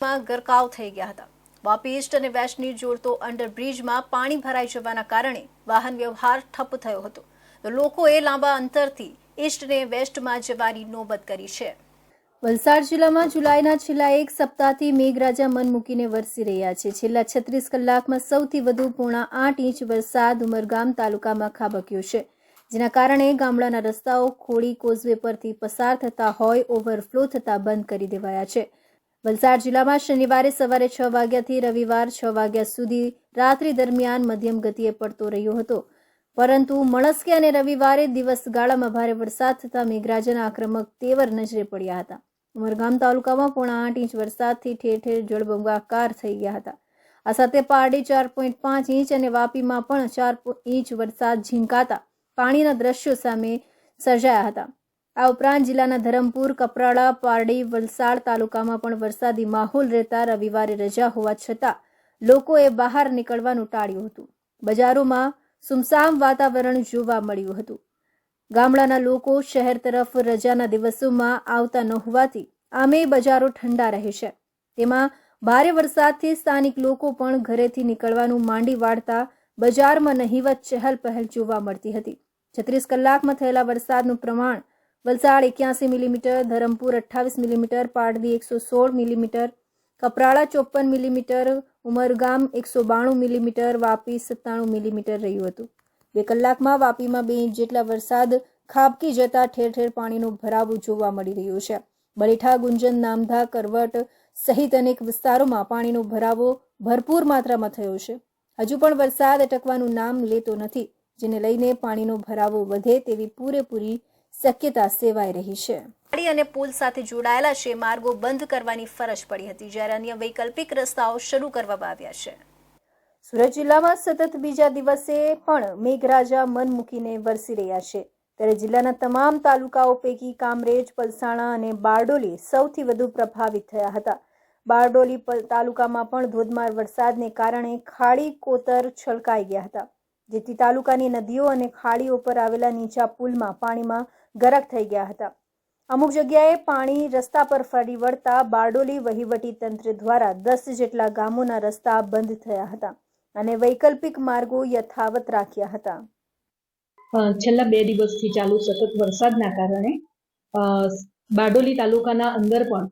માં ગરકાવ થઈ ગયા હતા. વાપી ઈસ્ટ અને વેસ્ટની જોડતો અંડરબ્રિજમાં પાણી ભરાઈ જવાના કારણે વાહન વ્યવહાર ઠપ થયો હતો. તો લોકોએ લાંબા અંતરથી ઈસ્ટ અને વેસ્ટમાં જવાની નોબત કરી છે. વલસાડ જિલ્લામાં જુલાઈના છેલ્લા એક સપ્તાહથી મેઘરાજા મન મૂકીને વરસી રહ્યા છે. છેલ્લા છત્રીસ કલાકમાં સૌથી વધુ પોણા આઠ ઇંચ વરસાદ ઉમરગામ તાલુકામાં ખાબક્યો છે. જેના કારણે ગામડાના રસ્તાઓ ખોડી કોઝવે પરથી પસાર થતા હોય, ઓવરફ્લો થતા બંધ કરી દેવાયા છે. વલસાડ જિલ્લામાં શનિવારે સવારે છ વાગ્યાથી રવિવાર છ વાગ્યા સુધી રાત્રિ દરમિયાન મધ્યમ ગતિએ પડતો રહ્યો હતો. પરંતુ મણસ્કે અને રવિવારે દિવસ ગાળામાં ભારે વરસાદ થતાં મેઘરાજાના આક્રમક તેવર નજરે પડ્યા હતા. ઉમરગામ તાલુકામાં પોણા આઠ ઇંચ વરસાદથી ઠેર ઠેર જળબંબાકાર થઈ ગયા હતા. આ સાથે પારડી ચાર પોઈન્ટ પાંચ ઇંચ અને વાપીમાં પણ ચાર ઇંચ વરસાદ ઝીંકાતા પાણીના દ્રશ્યો સામે સર્જાયા હતા. આ ઉપરાંત જિલ્લાના ધરમપુર, કપરાડા, પારડી, વલસાડ તાલુકામાં પણ વરસાદી માહોલ રહેતા રવિવારે રજા હોવા છતાં લોકોએ બહાર નીકળવાનું ટાળ્યું હતું. બજારોમાં સુમસામ વાતાવરણ જોવા મળ્યું હતું. ગામડાના લોકો શહેર તરફ રજાના દિવસોમાં આવતા ન હોવાથી આમે બજારો ઠંડા રહે છે. તેમાં ભારે વરસાદથી સ્થાનિક લોકો પણ ઘરેથી નીકળવાનું માંડી વાળતા બજારમાં નહીવત ચહેલ પહેલ જોવા મળતી હતી. છત્રીસ કલાકમાં થયેલા વરસાદનું પ્રમાણ વલસાડ એક્યાસી મિલીમીટર, ધરમપુર અઠ્ઠાવીસ મિલીમીટર પાડવી એકસો સોળ મિલીમીટર કપરાળા ચોપન મિલીમીટર, ઉમરગામ એકસો બાણું મિલીમીટર, વાપી સત્તાણું મિલીમીટર રહ્યું હતું. બે કલાકમાં વાપીમાં બે ઇંચ જેટલા વરસાદ ખાબકી જતા ઠેર ઠેર પાણીનો ભરાવો જોવા મળી રહ્યો છે. બલીઠા ગુંજન, નામધા, કરવટ સહિત અનેક વિસ્તારોમાં પાણીનો ભરાવો ભરપૂર માત્રામાં થયો છે. હજુ પણ વરસાદ અટકવાનું નામ લેતો નથી, જેને લઈને પાણીનો ભરાવો વધે તેવી પૂરેપૂરી શક્યતા સેવાઈ રહી છે. ગાડી અને પુલ સાથે જોડાયેલા છે. માર્ગો બંધ કરવાની ફરજ પડી હતી જ્યારે અન્ય વૈકલ્પિક રસ્તાઓ શરૂ કરવામાં આવ્યા છે. સુરત જિલ્લામાં સતત બીજા દિવસે પણ મેઘરાજા મન મૂકીને વરસી રહ્યા છે. ત્યારે જિલ્લાના તમામ તાલુકાઓ પૈકી કામરેજ પલસાણા અને બારડોલી સૌથી વધુ પ્રભાવિત થયા હતા. બારડોલી તાલુકામાં પણ ધોધમાર વરસાદને કારણે ખાડી કોતર છલકાઈ ગયા હતા જેથી તાલુકાની નદીઓ અને ખાડીઓ પર આવેલા નીચા પુલમાં પાણીમાં ગરક થઈ ગયા હતા. અમુક જગ્યાએ પાણી રસ્તા પર ફરી વળતા બારડોલી વહીવટી તંત્ર દ્વારા દસ જેટલા ગામોના રસ્તા બંધ થયા હતા અને વૈકલ્પિક માર્ગો યથાવત રાખ્યા હતા. છેલ્લા બે દિવસથી ચાલુ સતત વરસાદના કારણે બારડોલી તાલુકાના અંદર પણ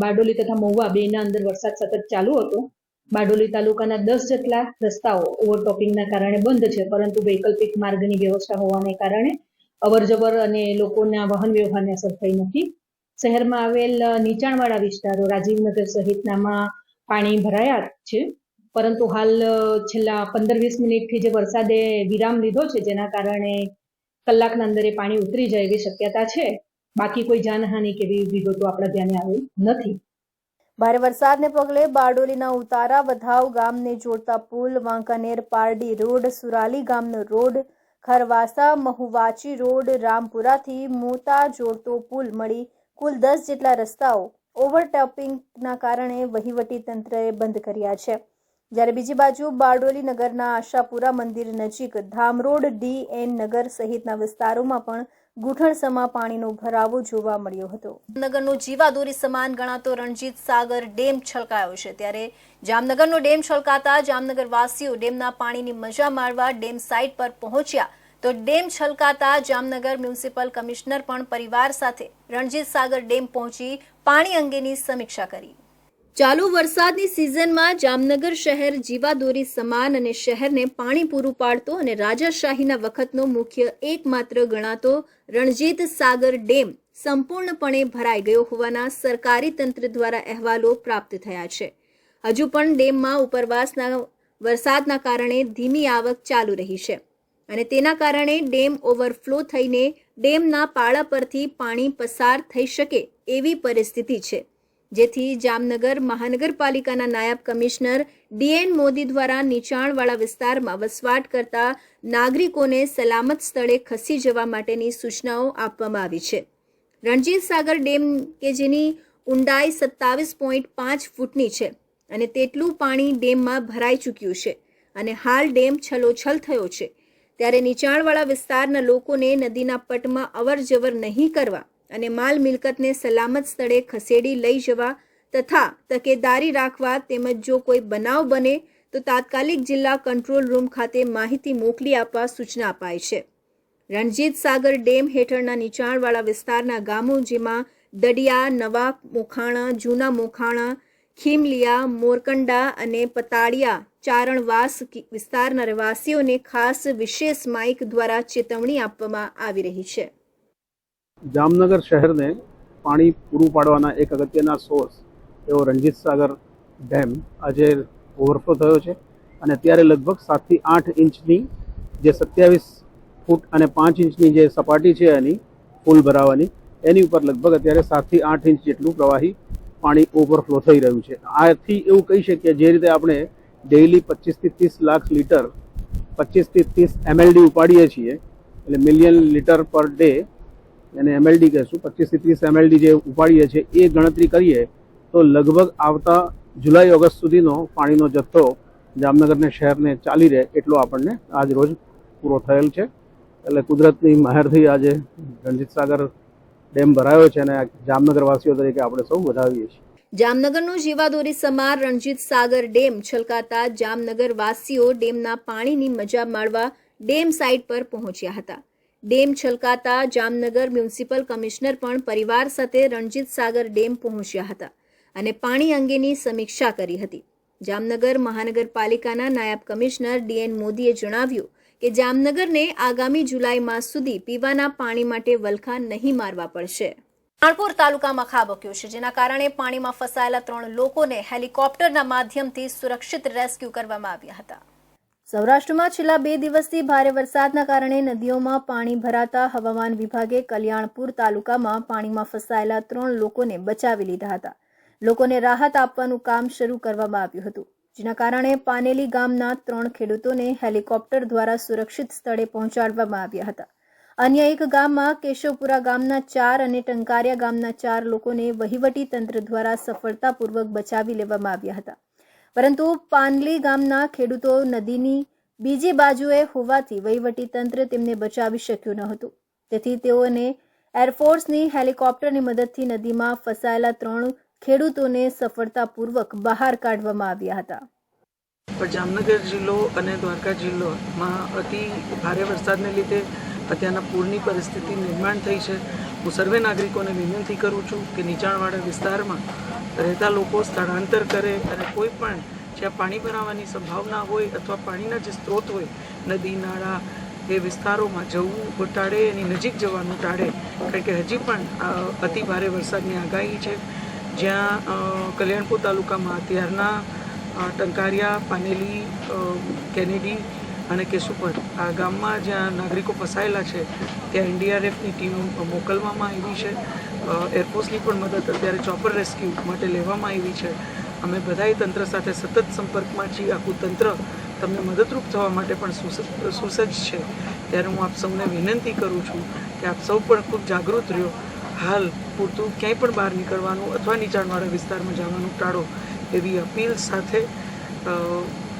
બારડોલી તથા મહુવા બેના અંદર વરસાદ સતત ચાલુ હતો. બારડોલી તાલુકાના દસ જેટલા રસ્તાઓ ઓવરટોપિંગના કારણે બંધ છે, પરંતુ વૈકલ્પિક માર્ગની વ્યવસ્થા હોવાને કારણે અવરજવર અને લોકોના વાહન વ્યવહારને અસર થઈ નથી. શહેરમાં આવેલ નીચાણવાળા વિસ્તારો રાજીવનગર સહિતનામાં પાણી ભરાયા છે. પરંતુ હાલ છેલ્લા પંદર વીસ મિનિટથી જે વરસાદે વિરામ લીધો છે, જેના કારણે કલાકના અંદર પાણી ઉતરી જાય એવી શક્યતા છે. બાકી કોઈ જાનહાનિ કે એવી વિગતો આપણા ધ્યાને આવી નથી. ભારે વરસાદને પગલે બારડોલીના ઉતારા વધાવ ગામને જોડતા પુલ, વાંકાનેર, પારડી રોડ, સુરાલી ગામનો રોડ ખરવાસા મહુવાચી રોડ, રામપુરાથી મોતા જોડતો પુલ મળી કુલ દસ જેટલા રસ્તાઓ ઓવરટેપિંગના કારણે વહીવટી તંત્રએ બંધ કર્યા છે. જ્યારે બીજી બાજુ બારડોલી નગરના આશાપુરા મંદિર નજીક ધામરોડ ડી એન નગર સહિતના વિસ્તારોમાં પણ ગુઠણસમા પાણીનો ભરાવો જોવા મળ્યો હતો. જામનગરનો જીવાદોરી સમાન ગણાતો રણજીત સાગર ડેમ છલકાયો છે. ત્યારે જામનગરનો ડેમ છલકાતા જામનગરવાસીઓ ડેમના પાણીની મજા માણવા ડેમ સાઇટ પર પહોંચ્યા તો ડેમ છલકાતા જામનગર મ્યુનિસિપલ કમિશનર પણ પરિવાર સાથે રણજીત સાગર ડેમ પહોંચી પાણી અંગેની સમીક્ષા કરી. ચાલુ વરસાદની સિઝનમાં જામનગર શહેર જીવાદોરી સમાન અને શહેરને પાણી પૂરું પાડતો અને રાજાશાહીના વખતનો મુખ્ય એકમાત્ર ગણાતો રણજીત સાગર ડેમ સંપૂર્ણપણે ભરાઈ ગયો હોવાના સરકારી તંત્ર દ્વારા અહેવાલો પ્રાપ્ત થયા છે. હજુ પણ ડેમમાં ઉપરવાસના વરસાદના કારણે ધીમી આવક ચાલુ રહી છે. અને તેના કારણે ડેમ ઓવરફ્લો થઈને ડેમના પાળા પરથી પાણી પસાર થઈ શકે એવી પરિસ્થિતિ છે. જેથી જામનગર મહાનગરપાલિકાના નાયબ કમિશનર ડીએન મોદી દ્વારા નીચાણવાળા વિસ્તારમાં વસવાટ કરતા નાગરિકોને સલામત સ્થળે ખસી જવા માટેની સૂચનાઓ આપવામાં આવી છે. રણજીત સાગર ડેમ કે જેની ઊંડાઈ સત્તાવીસ પોઈન્ટ પાંચ ફૂટની છે અને તેટલું પાણી ડેમમાં ભરાઈ ચૂક્યું છે અને હાલ ડેમ છલોછલ થયો છે. ત્યારે નીચાણવાળા વિસ્તારના લોકોને નદીના પટમાં અવર જવર નહીં કરવા અને માલ મિલકતને સલામત સ્થળે ખસેડી લઈ જવા તથા તકેદારી રાખવા તેમજ જો કોઈ બનાવ બને તો તાત્કાલિક જિલ્લા કંટ્રોલ રૂમ ખાતે માહિતી મોકલી આપવા સૂચના અપાઈ છે. રણજીત સાગર ડેમ હેઠળના નીચાણવાળા વિસ્તારના ગામો જેમાં દડિયા, નવા મોખાણા, જૂના મોખાણા ખીમલિયા, મોરકંડા અને પતાળિયા ચારણવાસ વિસ્તારના રહેવાસીઓને ખાસ વિશેષ માઇક દ્વારા ચેતવણી આપવામાં આવી રહી છે. જામનગર શહેરને પાણી પૂરું પાડવાના એક અગત્યના સોર્સ એવો રણજીત સાગર ડેમ આજે ઓવરફ્લો થયો છે અને અત્યારે લગભગ સાતથી આઠ ઇંચની જે સત્યાવીસ ફૂટ અને પાંચ ઇંચની જે સપાટી છે એની ફૂલ ભરાવાની, એની ઉપર લગભગ અત્યારે સાતથી આઠ ઇંચ જેટલું પ્રવાહી પાણી ઓવરફ્લો થઈ રહ્યું છે. આથી એવું કહી શકીએ જે રીતે આપણે ડેઇલી પચીસથી ત્રીસ લાખ લીટર, પચીસથી ત્રીસ એમએલડી ઉપાડીએ છીએ, એટલે મિલિયન લીટર પર ડે એને એમએલડી કહેશું, પચીસથી ત્રીસ એમએલડી જે ઉપાડીએ છીએ, એ ગણતરી કરીએ, તો લગભગ આવતા જુલાઈ, ઓગસ્ટ સુધીનો પાણીનો જથ્થો જામનગરને, શહેરને ચાલી રહે એટલો આપણને આજ રોજ પૂરો થયેલ છે. એટલે કુદરતની મહેરથી આજે રણજીત સાગર ડેમ ભરાયો છે અને આ જામનગર વાસીઓ તરીકે આપણે સૌ વધાવીએ છીએ. જામનગરનો જીવાદોરી સમાર રણજીત સાગર ડેમ છલકાતા જામનગર વાસીઓ ડેમના પાણીની મજા માણવા ડેમ સાઇટ પર પહોંચ્યા હતા. ડેમ છલકાતા જામનગર મ્યુનિસિપલ કમિશનર પણ પરિવાર સાથે રણજીત સાગર ડેમ પહોંચ્યા હતા અને પાણી અંગેની સમીક્ષા કરી હતી. જામનગર મહાનગરપાલિકાના નાયબ કમિશનર ડીએન મોદીએ જણાવ્યું કે જામનગરને આગામી જુલાઈ માસ સુધી પીવાના પાણી માટે વલખા નહીં મારવા પડશે. રાણપુર તાલુકામાં ખાબક્યો છે, જેના કારણે પાણીમાં ફસાયેલા ત્રણ લોકોને હેલિકોપ્ટરના માધ્યમથી સુરક્ષિત રેસ્ક્યુ કરવામાં આવ્યા હતા. સૌરાષ્ટ્રમાં છેલ્લા બે દિવસથી ભારે વરસાદના કારણે નદીઓમાં પાણી ભરાતા હવામાન વિભાગે કલ્યાણપુર તાલુકામાં પાણીમાં ફસાયેલા ત્રણ લોકોને બચાવી લીધા હતા. લોકોને રાહત આપવાનું કામ શરૂ કરવામાં આવ્યું હતું. જેના કારણે પાનેલી ગામના ત્રણ ખેડૂતોને હેલિકોપ્ટર દ્વારા સુરક્ષિત સ્થળે પહોંચાડવામાં આવ્યા હતા. અન્ય એક ગામમાં, કેશવપુરા ગામના ચાર અને ટંકારિયા ગામના ચાર લોકોને વહીવટી તંત્ર દ્વારા સફળતાપૂર્વક બચાવી લેવામાં આવ્યા હતા. પરંતુ પાનલી ગામના ખેડૂતો નદીની બીજી બાજુએ હોવાથી વહીવટી તંત્ર તેમને બચાવી શક્યું ન હતું. તેથી તેઓને એરફોર્સની હેલિકોપ્ટરની મદદથી નદીમાં ફસાયેલા ત્રણ ખેડૂતોને સફળતાપૂર્વક બહાર કાઢવામાં આવ્યા હતા. જામનગર જિલ્લો અને દ્વારકા જિલ્લોમાં અતિ ભારે વરસાદને લીધે અત્યારના પૂરની પરિસ્થિતિ નિર્માણ થઈ છે. હું સર્વે નાગરિકોને વિનંતી કરું છું કે નીચાણવાળા વિસ્તારમાં રહેતા લોકો સ્થળાંતર કરે અને કોઈ પણ જ્યાં પાણી ભરાવાની સંભાવના હોય અથવા પાણીના જે સ્ત્રોત હોય, નદી, નાળા, એ વિસ્તારોમાં જવું ટાળે, એની નજીક જવાનું ટાળે, કારણ કે હજી પણ અતિ ભારે વરસાદની આગાહી છે. જ્યાં કલ્યાણપુર તાલુકામાં અત્યારના ટંકારિયા, પાનેલી કેનેડી અને કેશુપર આ ગામમાં જ્યાં નાગરિકો ફસાયેલા છે, ત્યાં એનડીઆરએફની ટીમ મોકલવામાં આવી છે. એરફોર્સની પણ મદદ અત્યારે ચોપર રેસ્ક્યુ માટે લેવામાં આવી છે. અમે બધાએ તંત્ર સાથે સતત સંપર્કમાં છીએ આખું તંત્ર તમને મદદરૂપ થવા માટે પણ સુસજ્જ છે. ત્યારે હું આપ સૌને વિનંતી કરું છું કે આપ સૌ પણ ખૂબ જાગૃત રહ્યો. હાલ પૂરતું ક્યાંય પણ બહાર નીકળવાનું અથવા નીચાણવાળા વિસ્તારમાં જવાનું ટાળો એવી અપીલ સાથે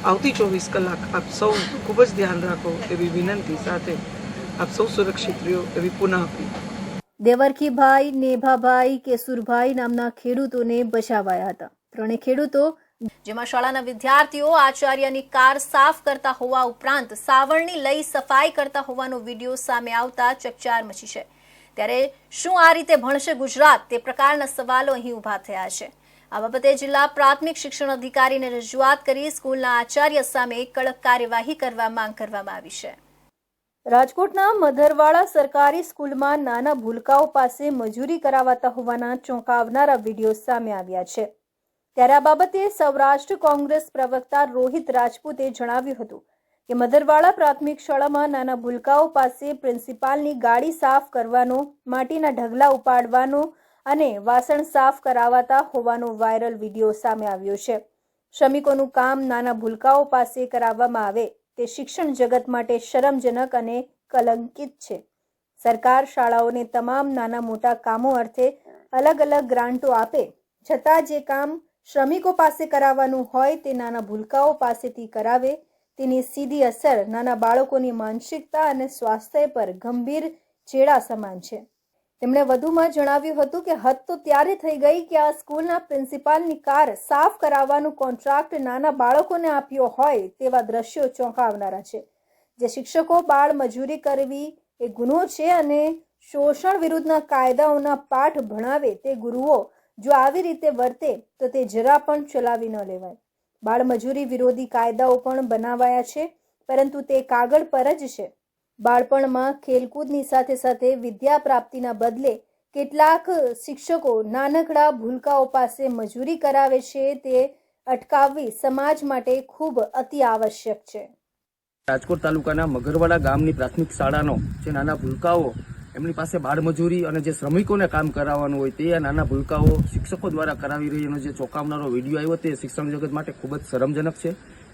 આવતી ચોવીસ કલાક આપ સૌ ખૂબ જ ધ્યાન રાખો એવી વિનંતી સાથે આપ સૌ સુરક્ષિત રહ્યો એવી પુનઃ અપીલ. દેવરખીભાઈ, નેભાભાઈ, કેસુરભાઈ નામના ખેડૂતોને બચાવાયા હતા. ત્રણે ખેડૂતો જેમાં શાળાના વિદ્યાર્થીઓ, આચાર્યની કાર સાફ કરતા હોવા ઉપરાંત સાવરણી લઈ સફાઈ કરતા હોવાનો વીડિયો સામે આવતા ચકચાર મચી છે. ત્યારે શું આ રીતે ભણશે ગુજરાત? તે પ્રકારના સવાલો અહીં ઊભા થયા છે. આ બાબતે જિલ્લા પ્રાથમિક શિક્ષણ અધિકારીને રજૂઆત કરી સ્કૂલના આચાર્ય સામે કડક કાર્યવાહી કરવા માંગ કરવામાં આવી છે. રાજકોટના મધરવાડા સરકારી સ્કૂલમાં નાના ભૂલકાઓ પાસે મજૂરી કરાવાતા હોવાના ચોંકાવનારા વીડિયો સામે આવ્યા છે. ત્યારે આ બાબતે સૌરાષ્ટ્ર કોંગ્રેસ પ્રવક્તા રોહિત રાજપૂતે જણાવ્યું હતું કે મધરવાળા પ્રાથમિક શાળામાં નાના ભૂલકાઓ પાસે પ્રિન્સિપાલની ગાડી સાફ કરવાનો, માટીના ઢગલા ઉપાડવાનો અને વાસણ સાફ કરાવાતા હોવાનો વાયરલ વીડિયો સામે આવ્યો છે. શ્રમિકોનું કામ નાના ભૂલકાઓ પાસે કરાવવામાં આવે તે શિક્ષણ જગત માટે શરમજનક અને કલંકિત છે. સરકાર શાળાઓને તમામ નાના મોટા કામો અર્થે અલગ અલગ ગ્રાન્ટો આપે, છતાં જે કામ શ્રમિકો પાસે કરાવવાનું હોય તે નાના ભૂલકાઓ પાસેથી કરાવે તેની સીધી અસર નાના બાળકોની માનસિકતા અને સ્વાસ્થ્ય પર ગંભીર ચેડા સમાન છે. તેમણે વધુમાં જણાવ્યું હતું કે હદ તો ત્યારે થઈ ગઈ કે આ સ્કૂલના પ્રિન્સિપાલની કાર સાફ કરાવવાનું કોન્ટ્રાક્ટ નાના બાળકોને આપ્યો હોય તેવા દ્રશ્યો ચોંકાવનારા છે. જે શિક્ષકો બાળ મજૂરી કરવી એ ગુનો છે અને શોષણ વિરુદ્ધના કાયદાઓના પાઠ ભણાવે તે ગુરુઓ જો આવી રીતે વર્તે તો તે જરા પણ ચલાવી ન લેવાય. બાળમજૂરી વિરોધી કાયદાઓ પણ બનાવાયા છે, પરંતુ તે કાગળ પર જ છે. બાળપણમાં ખેલકૂદની સાથે સાથે વિદ્યા પ્રાપ્તિના બદલે કેટલાક શિક્ષકો નાનકડા ભૂલકાઓ પાસે મજૂરી કરાવે છે તે અટકાવવી સમાજ માટે ખૂબ અતિ આવશ્યક છે. રાજકોટ તાલુકાના મગરવાડા ગામની પ્રાથમિક શાળાનો જે નાના ભૂલકાઓ એમની પાસે બાળમજૂરી અને જે શ્રમિકોને કામ કરાવવાનું હોય તે નાના ભૂલકાઓ શિક્ષકો દ્વારા કરાવી રહ્યાનો જે ચોંકાવનારો વીડિયો આવ્યો તે શિક્ષણ જગત માટે ખૂબ જ શરમજનક છે.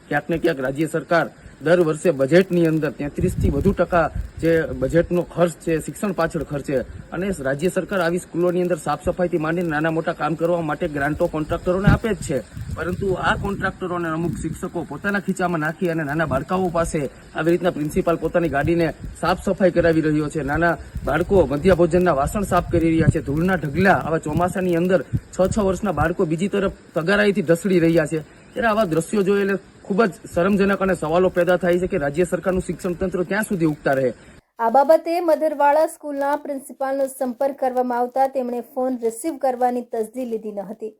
ક્યાંક ને ક્યાંક રાજ્ય સરકાર દર વર્ષે બજેટની અંદર તેત્રીસથી વધુ ટકા જે બજેટનો ખર્ચ છે, શિક્ષણ પાછળ ખર્ચે અને રાજ્ય સરકાર આવી સ્કૂલોની અંદર સાફ સફાઈથી માંડીને નાના મોટા કામ કરવા માટે ગ્રાન્ટો કોન્ટ્રાક્ટરોને આપે જ છે. પરંતુ આ કોન્ટ્રાક્ટરોને અમુક શિક્ષકો પોતાના ખીચામાં નાખી અને નાના બાળકાઓ પાસે આવી રીતના પ્રિન્સિપાલ પોતાની ગાડીને સાફ સફાઈ કરાવી રહ્યો છે. નાના બાળકો મધ્ય ભોજનના વાસણ સાફ કરી રહ્યા છે. ધૂળના ઢગલા આવા ચોમાસાની અંદર છ છ વર્ષના બાળકો બીજી તરફ તગારાઈથી ઢસડી રહ્યા છે. ત્યારે આવા દ્રશ્યો જોઈને ખૂબ જ શરમજનક અને સવાલો પેદા થાય છે કે રાજ્ય સરકારનું શિક્ષણ તંત્ર ક્યાં સુધી ઉગતા રહે? આ બાબતે મધરવાળા સ્કૂલના પ્રિન્સિપાલનો સંપર્ક કરવામાં આવતા તેમણે ફોન રિસીવ કરવાની તસદી લીધી ન હતી.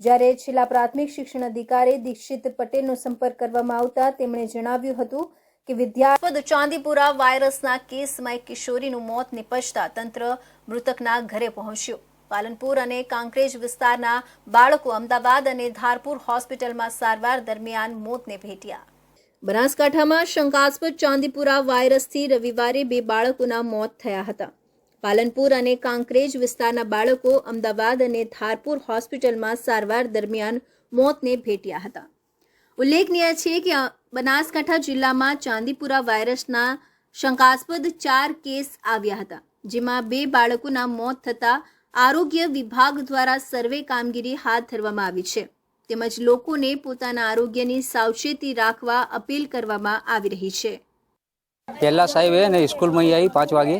જ્યારે છેલ્લા પ્રાથમિક શિક્ષણ અધિકારી દીક્ષિત પટેલનો સંપર્ક કરવામાં આવતા તેમણે જણાવ્યું હતું કે વિદ્યાપદ ચાંદીપુરા વાયરસના કેસમાં એક કિશોરીનું મોત નિપજતા તંત્ર મૃતકના ઘરે પહોંચ્યું. પાલનપુર અને કાંકરેજ વિસ્તારના બાળકો અમદાવાદ અને ધારપુર હોસ્પિટલમાં સારવાર દરમિયાન મોતને ભેટ્યા. બનાસકાંઠામાં શંકાસ્પદ ચાંદીપુરા વાયરસથી રવિવારે બે બાળકોના મોત થયા હતા. પાલનપુર અને કાંકરેજ વિસ્તારના બાળકો અમદાવાદ અને ધારપુર હોસ્પિટલમાં સારવાર દરમિયાન મોતને ભેટ્યા હતા. ઉલ્લેખનીય છે કે બનાસકાંઠા જિલ્લામાં ચાંદીપુરા વાયરસના શંકાસ્પદ ચાર કેસ આવ્યા હતા, જેમાં બે બાળકોના મોત થતાં આરોગ્ય વિભાગ દ્વારા સર્વે કામગીરી હાથ ધરવામાં આવી છે. તેમજ લોકોને પોતાના આરોગ્યની સાવચેતી રાખવા અપીલ કરવામાં આવી રહી છે. પહેલાં સાહેબ ને, સ્કૂલમાં આવી પાંચ વાગે,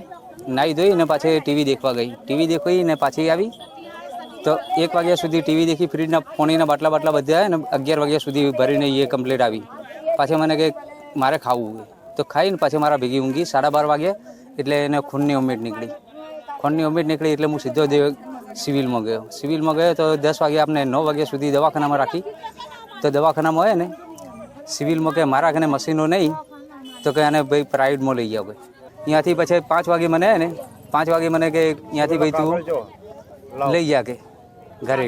નાહી ધોઈ ને પાછી ટીવી દેખવા ગઈ. ટીવી દેખી ને પાછી આવી. તો એક વાગ્યા સુધી ટીવી દેખી, ફ્રીજના પોણીના બાટલા બાટલા બધા ને, અગિયાર વાગ્યા સુધી ભરીને એ કમ્પ્લીટ આવી. પાછી મને કે મારે ખાવું. તો ખાઈને પાછી મારા ભેગી ઊંઘી, સાડા બાર વાગે એટલે એને ખૂનની ઉમેદ નીકળી. ખૂનની ઉમેદ નીકળી એટલે હું સીધો સિવિલમાં ગયો. સિવિલમાં ગયો તો દસ વાગે આપણે નવ વાગ્યા સુધી દવાખાનામાં રાખી. તો દવાખાનામાં હોય ને, સિવિલમાં કે મારા ઘણે મશીનો નહીં, તો કે આને ભાઈ પ્રાઇવેટમાં લઈ જાઓ ત્યાંથી પછી પાંચ વાગે મને ને, પાંચ વાગે મને કે ત્યાંથી ભાઈ તું લઈ જા કે ઘરે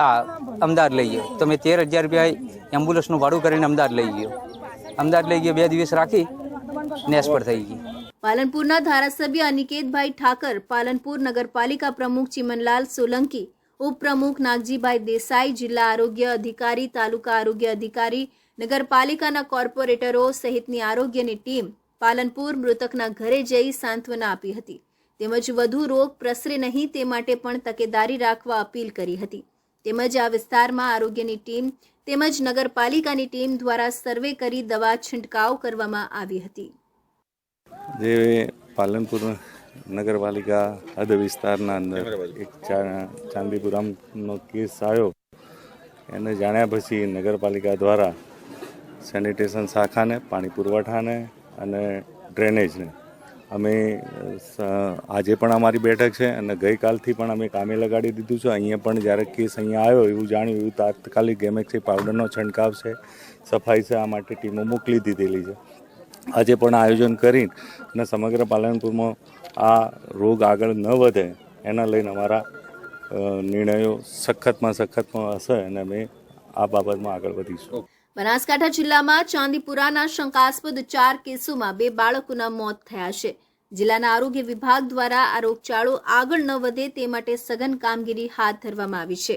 હા, અમદાવાદ લઈ ગયો. તો મેં તેર હજાર રૂપિયા એમ્બ્યુલન્સનું ભાડું કરીને અમદાવાદ લઈ ગયો. અમદાવાદ લઈ ગયો, બે દિવસ રાખી, નેસ પર થઈ ગઈ. પાલનપુરના ધારાસભ્ય અનિકેતભાઈ ઠાકર, પાલનપુર નગરપાલિકા પ્રમુખ ચિમનલાલ સોલંકી, ઉપપ્રમુખ નાગજીભાઈ દેસાઈ, જિલ્લા આરોગ્ય અધિકારી, તાલુકા આરોગ્ય અધિકારી, નગરપાલિકાના કોર્પોરેટરો સહિતની આરોગ્યની ટીમ પાલનપુર મૃતકના ઘરે જઈ સાંત્વના આપી હતી. તેમજ વધુ રોગ પ્રસરે નહીં તે માટે પણ તકેદારી રાખવા અપીલ કરી હતી. તેમજ આ વિસ્તારમાં આરોગ્યની ટીમ તેમજ નગરપાલિકાની ટીમ દ્વારા સર્વે કરી દવા છંટકાવ કરવામાં આવી હતી. જે પાલનપુર નગરપાલિકા હદ વિસ્તારના અંદર એક ચા- ચાંદીપુરામનો કેસ આવ્યો. એને જાણ્યા પછી નગરપાલિકા દ્વારા સેનિટેશન શાખાને પાણી પુરવઠાને અને ડ્રેનેજને અમે આજે પણ અમારી બેઠક છે અને ગઈકાલથી પણ અમે કામે લગાડી દીધું છે. અહીંયા પણ જ્યારે કેસ અહીંયા આવ્યો એવું જાણ્યું એવું તાત્કાલિક ગેમેક્સી પાવડરનો છંટકાવ છે સફાઈ છે આ માટે ટીમો મોકલી દીધેલી છે. આજે પણ આયોજન કરી અને સમગ્ર પાલનપુરમાં આ રોગ આગળ ન વધે એના લઈને અમારા નિર્ણયો સખતમાં સખતમાં હશે અને અમે આ બાબતમાં આગળ વધીશું. બનાસકાંઠા જિલ્લામાં ચાંદીપુરાના શંકાસ્પદ ચાર કેસોમાં બે બાળકોના મોત થયા છે. જિલ્લાના આરોગ્ય વિભાગ દ્વારા આ રોગચાળો આગળ ન વધે તે માટે સઘન કામગીરી હાથ ધરવામાં આવી છે.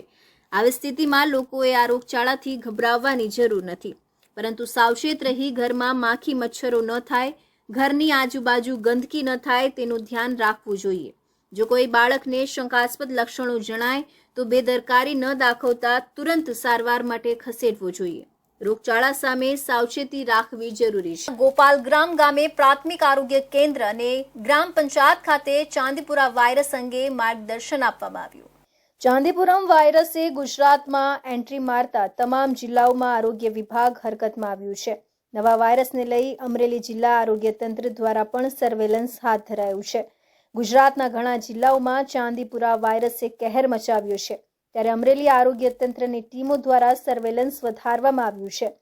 આવી સ્થિતિમાં લોકોએ આ રોગચાળાથી ગભરાવવાની જરૂર નથી. પરંતુ સાવચેત રહી ઘરમાં માખી મચ્છરો ન થાય, ઘરની આજુબાજુ ગંદકી ન થાય તેનું ધ્યાન રાખવું જોઈએ. જો કોઈ બાળકને શંકાસ્પદ લક્ષણો જણાય, તો બેદરકારી ન દાખવતા તુરંત સારવાર માટે ખસેડવો જોઈએ. રોગચાળા સામે સાવચેતી રાખવી જરૂરી છે. ગોપાલગ્રામ ગામે પ્રાથમિક આરોગ્ય કેન્દ્ર અને ગ્રામ પંચાયત ખાતે ચાંદીપુરા વાયરસ અંગે માર્ગદર્શન આપવામાં આવ્યું. ચાંદીપુરમ વાયરસે ગુજરાતમાં એન્ટ્રી મારતા તમામ જિલ્લાઓમાં આરોગ્ય વિભાગ હરકતમાં આવ્યું છે. નવા વાયરસને લઈ અમરેલી જિલ્લા આરોગ્ય તંત્ર દ્વારા પણ સર્વેલન્સ હાથ ધરાયું છે. ગુજરાતના ઘણા જિલ્લાઓમાં ચાંદીપુરા વાયરસે કહેર મચાવ્યો છે. ત્યારે અમરેલી આરોગ્ય તંત્રની ટીમો દ્વારા સર્વેલન્સ વધારવામાં આવ્યું છે.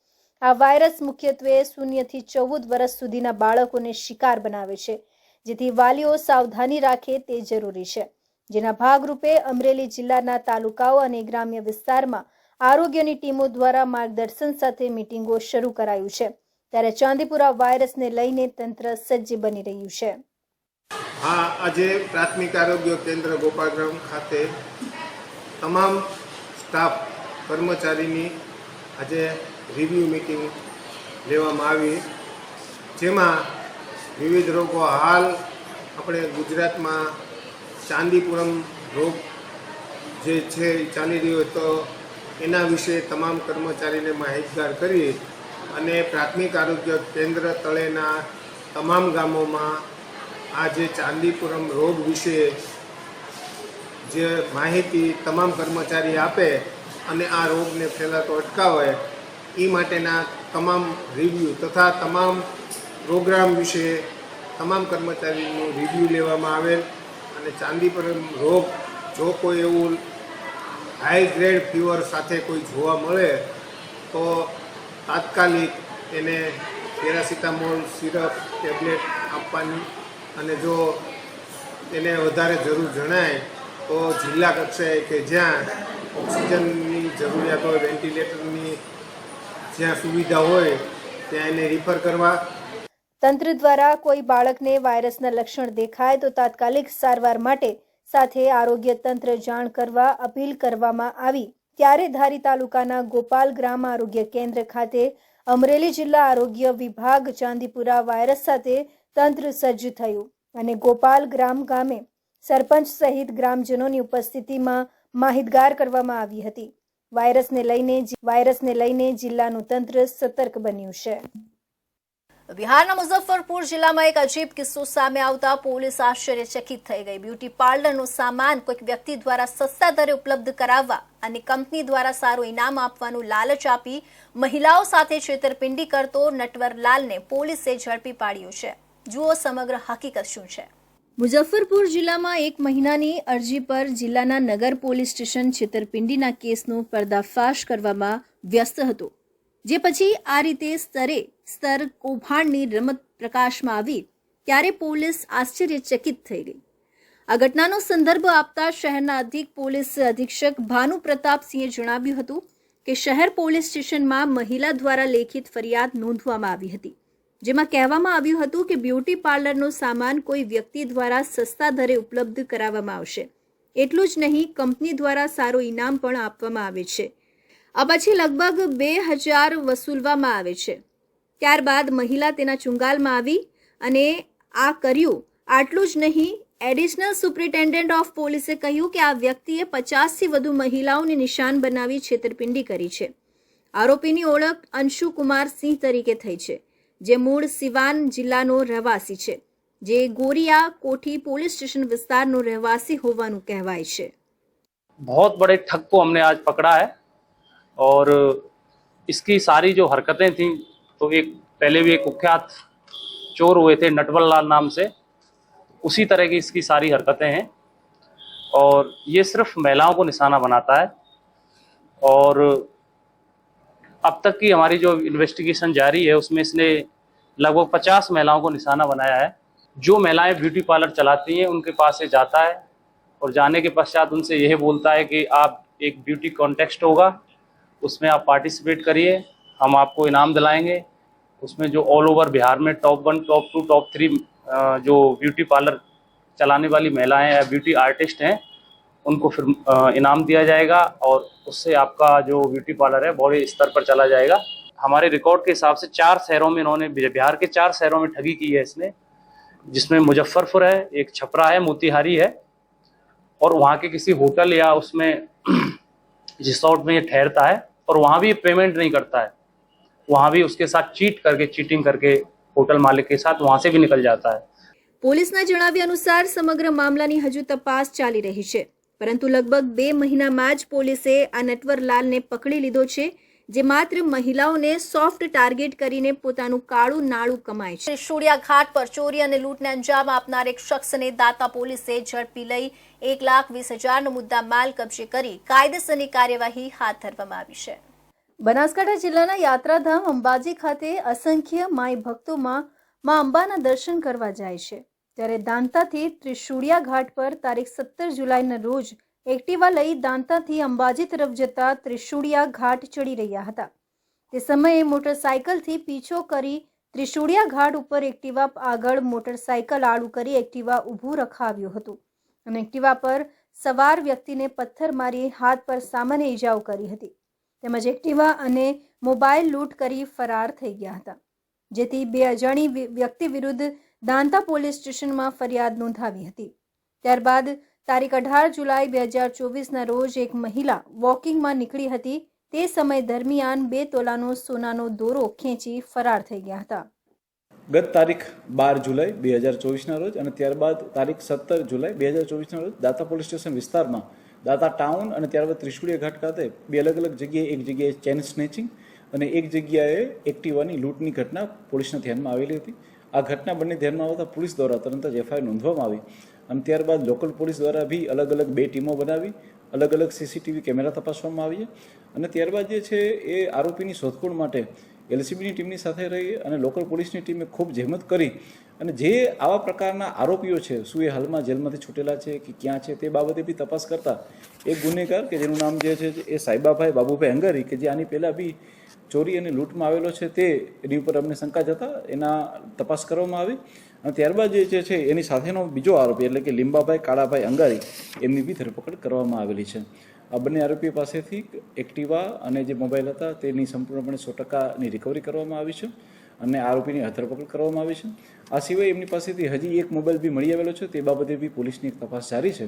આ વાયરસ મુખ્યત્વે શૂન્યથી ચૌદ વર્ષ સુધીના બાળકોને શિકાર બનાવે છે, જેથી વાલીઓ સાવધાની રાખે તે જરૂરી છે. જેના ભાગરૂપે અમરેલી જિલ્લાના તાલુકાઓ અને ગ્રામ્ય વિસ્તારમાં આરોગ્યની ટીમો દ્વારા માર્ગદર્શન સાથે મીટિંગો શરૂ કરાયું છે. ત્યારે ચાંદીપુરા વાયરસને લઈને તંત્ર સજ્જ બની રહ્યું છે. હા, આજે પ્રાથમિક આરોગ્ય કેન્દ્ર ગોપાગ્રામ ખાતે તમામ સ્ટાફ, કર્મચારીની આજે રિવ્યૂ મિટિંગ લેવામાં આવી. જેમાં વિવિધ રોગો હાલ આપણે ગુજરાતમાં ચાંદીપુરમ રોગ જે છે ચાલી રહ્યો તો એના વિશે તમામ કર્મચારીને માહિતગાર કરી અને પ્રાથમિક આરોગ્ય કેન્દ્ર તળેના તમામ ગામોમાં આ જે ચાંદીપુરમ રોગ વિશે જે માહિતી તમામ કર્મચારી આપે અને આ રોગને ફેલાતો અટકાવે, એ માટેના તમામ રિવ્યૂ તથા તમામ પ્રોગ્રામ વિશે તમામ કર્મચારીનું રિવ્યૂ લેવામાં આવેલ. અને પર રોગ, જો કોઈ એવું હાઈ ગ્રેડ ફીવર સાથે કોઈ જોવા મળે, તો તાત્કાલિક એને પેરાસિટામોલ સિરપ, ટેબ્લેટ આપવાની અને જો એને વધારે જરૂર જણાય, તો જિલ્લા કક્ષાએ કે જ્યાં ઓક્સિજનની જરૂરિયાત હોય, વેન્ટિલેટરની જ્યાં સુવિધા હોય, ત્યાં એને રિફર કરવા તંત્ર દ્વારા કોઈ બાળકને વાયરસના લક્ષણ દેખાય તો તાત્કાલિક સારવાર માટે સાથે આરોગ્ય તંત્ર જાણ કરવા અપીલ કરવામાં આવી. ત્યારે ધારી તાલુકાના ગોપાલ ગ્રામ આરોગ્ય કેન્દ્ર ખાતે અમરેલી જિલ્લા આરોગ્ય વિભાગ ચાંદીપુરા વાયરસ સાથે તંત્ર સજ્જ થયું અને ગોપાલ ગ્રામ ગામે સરપંચ સહિત ગ્રામજનોની ઉપસ્થિતિમાં માહિતગાર કરવામાં આવી હતી. વાયરસને લઈને વાયરસને લઈને જિલ્લાનું તંત્ર સતર્ક બન્યું છે. બિહારના મુઝફ્ફરપુર જિલ્લામાં એક અજીબ કિસ્સો સામે આવતા પોલીસ આશ્ચર્યચકિત થઈ ગઈ. બ્યુટી પાર્લરનો સામાન કોઈક વ્યક્તિ દ્વારા સસ્તા દરે ઉપલબ્ધ કરાવવા અને કંપની દ્વારા સારું ઇનામ આપવાનું લાલચ આપી મહિલાઓ સાથે છેતરપિંડી કરતો નટવરલાલને પોલીસે ઝડપી પાડ્યો છે. જુઓ સમગ્ર હકીકત શું છે. મુઝફ્ફરપુર જિલ્લામાં એક મહિનાની અરજી પર જિલ્લાના નગર પોલીસ સ્ટેશન છેતરપિંડીના કેસનો પર્દાફાશ કરવામાં વ્યસ્ત હતો. જે પછી આ રીતે સ્તરે સ્તર કૌભાંડની રમત પ્રકાશમાં આવી, ત્યારે પોલીસ આશ્ચર્યચકિત થઈ ગઈ. આ ઘટનાનો સંદર્ભ આપતા શહેરના અધિક પોલીસ અધિક્ષક ભાનુ પ્રતાપસિંહે જણાવ્યું હતું કે શહેર પોલીસ સ્ટેશનમાં મહિલા દ્વારા લેખિત ફરિયાદ નોંધવામાં આવી હતી, જેમાં કહેવામાં આવ્યું હતું કે બ્યુટી પાર્લરનો સામાન કોઈ વ્યક્તિ દ્વારા સસ્તા દરે ઉપલબ્ધ કરાવવામાં આવશે. એટલું જ નહીં, કંપની દ્વારા સારું ઇનામ પણ આપવામાં આવે છે. આ પછી લગભગ બે હજાર વસૂલવામાં આવે છે. ત્યારબાદ મહિલા તેના ચુંગાલમાં આવી અને આ કર્યું. આટલું જ નહીં, એડિશનલ સુપ્રિન્ટેન્ડન્ટ ઓફ પોલીસે કહ્યું કે આ વ્યક્તિએ પચાસથી વધુ મહિલાઓને નિશાન બનાવી છેતરપિંડી કરી છે. આરોપીની ઓળખ અંશુ કુમાર સિંહ તરીકે થઈ છે, જે મૂળ સિવાન જિલ્લાનો રહેવાસી છે, જે ગોરિયા કોઠી પોલીસ સ્ટેશન વિસ્તારનો રહેવાસી હોવાનું કહેવાય છે. બહુ બડે ઠગ કો આજ પકડા હૈ और इसकी सारी जो हरकतें थी तो एक, पहले भी एक कुख्यात चोर हुए थे नटवल लाल नाम से, उसी तरह की इसकी सारी हरकतें हैं। और ये सिर्फ़ महिलाओं को निशाना बनाता है। और अब तक की हमारी जो इन्वेस्टिगेशन जारी है, उसमें इसने लगभग पचास महिलाओं को निशाना बनाया है। जो महिलाएँ ब्यूटी पार्लर चलाती हैं, उनके पास से जाता है, और जाने के पश्चात उनसे यह बोलता है कि आप एक ब्यूटी कॉन्टेक्स्ट होगा उसमें आप पार्टिसिपेट करिए, हम आपको इनाम दिलाएँगे। उसमें जो ऑल ओवर बिहार में top one top two top three जो ब्यूटी पार्लर चलाने वाली महिलाएँ या ब्यूटी आर्टिस्ट हैं, उनको फिर इनाम दिया जाएगा और उससे आपका जो ब्यूटी पार्लर है, बड़े स्तर पर चला जाएगा। हमारे रिकॉर्ड के हिसाब से चार शहरों में इन्होंने, बिहार के चार शहरों में ठगी की है इसने, जिसमें मुजफ्फरपुर है, एक छपरा है, मोतिहारी है, और वहाँ के किसी होटल या उसमें रिसोर्ट में ये ठहरता है और वहाँ भी ये पेमेंट नहीं करता है वहाँ भी उसके साथ चीट करके चीटिंग करके होटल मालिक के साथ वहाँ से भी निकल जाता है પોલીસના જણાવ્યા અનુસાર સમગ્ર મામલાની હજુ તપાસ ચાલી રહી છે પરંતુ લગભગ બે મહિનામાં જ પોલીસે આ નટવરલાલને પકડી લીધો છે જે માત્ર મહિલાઓને સોફ્ટ ટાર્ગેટ કરીને પોતાનું કાળું નાળું કમાય છે. શોડિયા ઘાટ પર ચોરી અને લૂંટને અંજામ આપનાર એક શખ્સને દાતા પોલીસે ઝડપી લઈ એક લાખ વીસ હજારનો મુદ્દા માલ કબજે કરી કાયદેસરની કાર્યવાહી હાથ ધરવામાં આવી છે. બનાસકાંઠા જિલ્લાના યાત્રાધામ અંબાજી ખાતે અસંખ્ય માઈ ભક્તોમાં મા અંબાના દર્શન કરવા જાય છે. ત્યારે દાંતાથી ત્રિશુળિયા ઘાટ પર તારીખ સત્તર જુલાઈના રોજ એક્ટિવા લઈ દાંતાથી અંબાજી તરફ જતા ત્રિશુળિયા ઘાટ ચડી રહ્યા હતા. તે સમયે મોટરસાયકલથી પીછો કરી ત્રિશુળિયા ઘાટ ઉપર એક્ટિવા આગળ મોટરસાયકલ આડું કરી એક્ટિવા ઊભું રખાવ્યું હતું અને એક્ટિવા પર સવાર વ્યક્તિને પથ્થર મારી હાથ પર સામાન્ય ઈજાઓ કરી હતી. તેમજ એક્ટિવા અને મોબાઈલ લૂંટ કરી ફરાર થઈ ગયા હતા. જેથી બે અજાણી વ્યક્તિ વિરુદ્ધ દાંતા પોલીસ સ્ટેશનમાં ફરિયાદ નોંધાવી હતી. ત્યારબાદ તારીખ અઢાર જુલાઈ બે હજાર ચોવીસના રોજ એક મહિલા વોકિંગમાં નીકળી હતી. તે સમય દરમિયાન બે તોલાનો સોનાનો દોરો ખેંચી ફરાર થઈ ગયા હતા. ગત તારીખ બાર જુલાઈ બે હજાર ચોવીસના રોજ અને ત્યારબાદ તારીખ સત્તર જુલાઈ બે હજાર ચોવીસના રોજ દાતા પોલીસ સ્ટેશન વિસ્તારમાં દાતા ટાઉન અને ત્યારબાદ ત્રિશુળીયા ઘાટ ખાતે બે અલગ અલગ જગ્યાએ એક જગ્યાએ ચેન સ્નેચિંગ અને એક જગ્યાએ એક્ટિવાની લૂંટની ઘટના પોલીસના ધ્યાનમાં આવેલી હતી. આ ઘટના બંને ધ્યાનમાં આવતા પોલીસ દ્વારા તરત જ એફઆઈઆર નોંધવામાં આવી. અને ત્યારબાદ લોકલ પોલીસ દ્વારા બી અલગ અલગ બે ટીમો બનાવી, અલગ અલગ સીસીટીવી કેમેરા તપાસવામાં આવી અને ત્યારબાદ જે છે એ આરોપીની શોધખોળ માટે એલસીબીની ટીમની સાથે રહી અને લોકલ પોલીસની ટીમે ખૂબ જહેમત કરી. અને જે આવા પ્રકારના આરોપીઓ છે, શું એ હાલમાં જેલમાંથી છૂટેલા છે કે ક્યાં છે તે બાબતે બી તપાસ કરતા એક ગુનેગાર કે જેનું નામ જે છે એ સાઈબાભાઈ બાબુભાઈ અંગારી કે જે આની પહેલાં બી ચોરી અને લૂંટમાં આવેલો છે તે એની ઉપર અમને શંકા જતા એના તપાસ કરવામાં આવી. અને ત્યારબાદ જે છે એની સાથેનો બીજો આરોપી, એટલે કે લીંબાભાઈ કાળાભાઈ અંગારી, એમની બી ધરપકડ કરવામાં આવેલી છે. આ બંને આરોપીઓ પાસેથી એક્ટિવા અને જે મોબાઈલ હતા, તેની સંપૂર્ણપણે સો ટકાની રિકવરી કરવામાં આવી છે અને આરોપીની ધરપકડ કરવામાં આવી છે. આ સિવાય એમની પાસેથી હજી એક મોબાઈલ બી મળી આવેલો છે, તે બાબતે બી પોલીસની તપાસ જારી છે.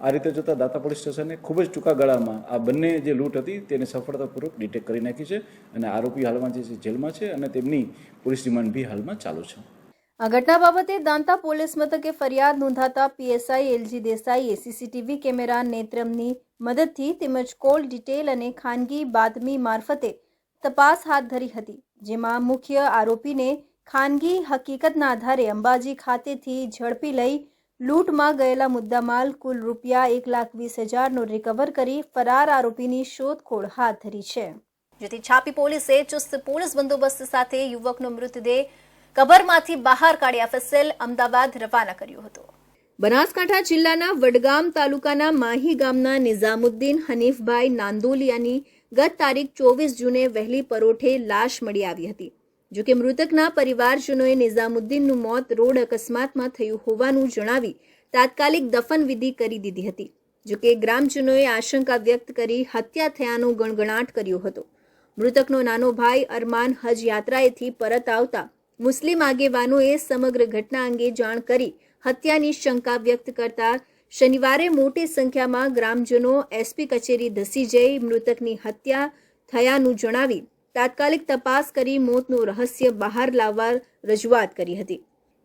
આ રીતે જોતાં દાતા પોલીસ સ્ટેશને ખૂબ જ ટૂંકા ગાળામાં આ બંને જે લૂંટ હતી, તેને સફળતાપૂર્વક ડિટેક્ટ કરી નાખી છે અને આરોપી હાલમાં જે છે, જેલમાં છે અને તેમની પોલીસ રિમાન્ડ બી હાલમાં ચાલુ છે. આ ઘટના બાબતે દાંતા પોલીસ મથકે ફરિયાદ નોંધાતા પીએસઆઈ એલજી દેસાઈએ સીસીટીવી કેમેરા નેત્રમની મદદથી તેમજ કોલ ડિટેલ અને ખાનગી બાતમી મારફતે તપાસ હાથ ધરી હતી, જેમાં મુખ્ય આરોપીને ખાનગી હકીકતના આધારે અંબાજી ખાતેથી ઝડપી લઈ લૂંટમાં ગયેલા મુદ્દામાલ કુલ રૂપિયા એક લાખ વીસ હજારનો રિકવર કરી ફરાર આરોપીની શોધખોળ હાથ ધરી છે. જેથી છાપી પોલીસે ચુસ્ત પોલીસ બંદોબસ્ત સાથે યુવકનો મૃતદેહ કબરમાંથી બહાર કાઢી એફએસએલ અમદાવાદ રવાના કર્યો હતો. બનાસકાંઠા જિલ્લાના વડગામ તાલુકાના માહી ગામના નિઝામુદ્દીન હનીફભાઈ નાંદોલિયાની ગત તારીખ ચોવીસ જૂને વહેલી પરોઠે લાશ મળી આવી હતી. જોકે મૃતકના પરિવારજનોએ નિઝામુદ્દીનનું મોત રોડ અકસ્માતમાં થયું હોવાનું જણાવી તાત્કાલિક દફન વિધિ કરી દીધી હતી. જોકે ગ્રામજનોએ આશંકા વ્યક્ત કરી હત્યા થયાનો ગણગણાટ કર્યો હતો. મૃતકનો નાનો ભાઈ અરમાન હજ યાત્રાએથી પરત આવતા મુસ્લિમ આગેવાનોએ સમગ્ર ઘટના અંગે જાણ કરી હત્યાની શંકા વ્યક્ત કરતા શનિવારે મોટી સંખ્યામાં ગ્રામજનો, એસપી કચેરી ધસી જઈ મૃતકની હત્યા થયાનું જણાવી તાત્કાલિક તપાસ કરી મોતનું રહસ્ય બહાર લાવવા રજૂઆત કરી હતી.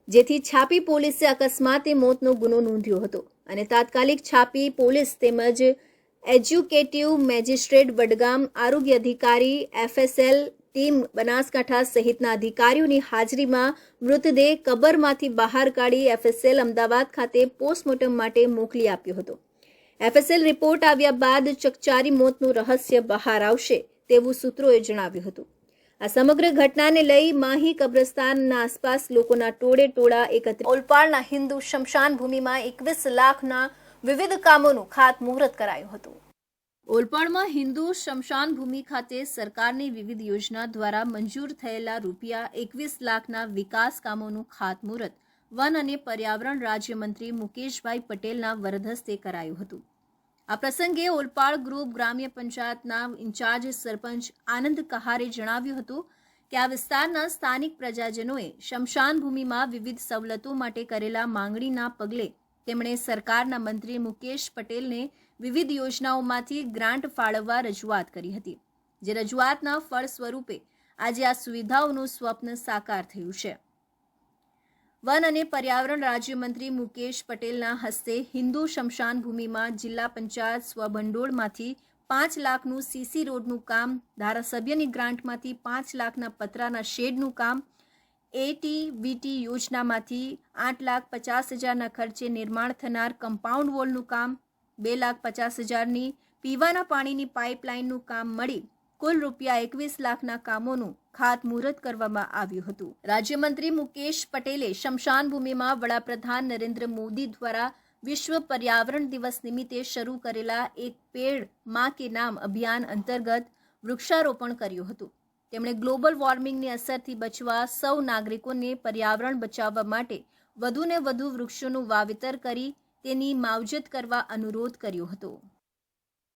જેથી છાપી પોલીસે અકસ્માતે મોતનો ગુનો નોંધ્યો હતો અને તાત્કાલિક છાપી પોલીસ તેમજ એજ્યુકેટિવ મેજિસ્ટ્રેટ વડગામ આરોગ્ય અધિકારી, એફએસએલ ટીમ બનાસકાંઠા સહિતના અધિકારીઓની હાજરીમાં મૃતદેહ કબરમાંથી બહાર કાઢી એફએસએલ અમદાવાદ ખાતે પોસ્ટમોર્ટમ માટે મોકલી આપ્યો હતો. એફએસએલ રિપોર્ટ આવ્યા બાદ ચકચારી મોતનું રહસ્ય બહાર આવશે તેવું સૂત્રોએ જણાવ્યું હતું. આ સમગ્ર ઘટનાને લઈ માહી કબ્રસ્તાનના આસપાસ લોકોના ટોળે ટોળા એકત્ર ઓલપાડના હિન્દુ શમશાન ભૂમિમાં એકવીસ લાખના વિવિધ કામોનું ખાતમુહૂર્ત કરાયું હતું. ઓલપાડમાં હિન્દુ શમશાન ભૂમિ ખાતે સરકારની વિવિધ યોજના દ્વારા મંજૂર થયેલા રૂપિયા એકવીસ લાખના વિકાસ કામોનું ખાતમુહૂર્ત. વન અને પર્યાવરણ રાજ્યમંત્રી મુકેશભાઈ પટેલના વરદહસ્તે કરાયું હતું. આ પ્રસંગે ઓલપાડ ગ્રુપ ગ્રામ્ય પંચાયતના ઇન્ચાર્જ સરપંચ આનંદ કહારે જણાવ્યું હતું કે આ વિસ્તારના સ્થાનિક પ્રજાજનોએ શમશાન ભૂમિમાં વિવિધ સવલતો માટે કરેલા માંગણીના પગલે તેમણે સરકારના મંત્રી મુકેશ પટેલને વિવિધ યોજનાઓમાંથી ગ્રાન્ટ ફાળવવા રજૂઆત કરી હતી, જે રજૂઆતના ફળ સ્વરૂપે આજે આ સુવિધાઓનું સ્વપ્ન સાકાર થયું છે. વન અને પર્યાવરણ રાજ્યમંત્રી મુકેશ પટેલના હસ્તે હિન્દુ શમશાન ભૂમિમાં જિલ્લા પંચાયત સ્વભંડોળમાંથી પાંચ લાખનું સીસી રોડનું કામ, ધારાસભ્યની ગ્રાન્ટમાંથી પાંચ લાખના પતરાના શેડનું કામ એટી બીટી યોજનામાંથી આઠ લાખ પચાસ હજારના ખર્ચે નિર્માણ થનાર કમ્પાઉન્ડ વોલનું કામ બે લાખ પચાસ હજારની પીવાના પાણીની પાઇપલાઇનનું કામ મળી કુલ રૂપિયા એકવીસ લાખના કામોનું ખાતમુહૂર્ત કરવામાં આવ્યું હતું. રાજ્યમંત્રી મુકેશ પટેલે શમશાન ભૂમિમાં વડાપ્રધાન નરેન્દ્ર મોદી દ્વારા વિશ્વ પર્યાવરણ દિવસ નિમિત્તે શરૂ કરેલા એક પેડમાં કે નામ અભિયાન અંતર્ગત વૃક્ષારોપણ કર્યું હતું. તેમણે ગ્લોબલ વોર્મિંગની અસરથી બચવા સૌ નાગરિકોને પર્યાવરણ બચાવવા માટે વધુને વધુ વૃક્ષોનું વાવેતર કરી તેની માવજત કરવા અનુરોધ કર્યો હતો.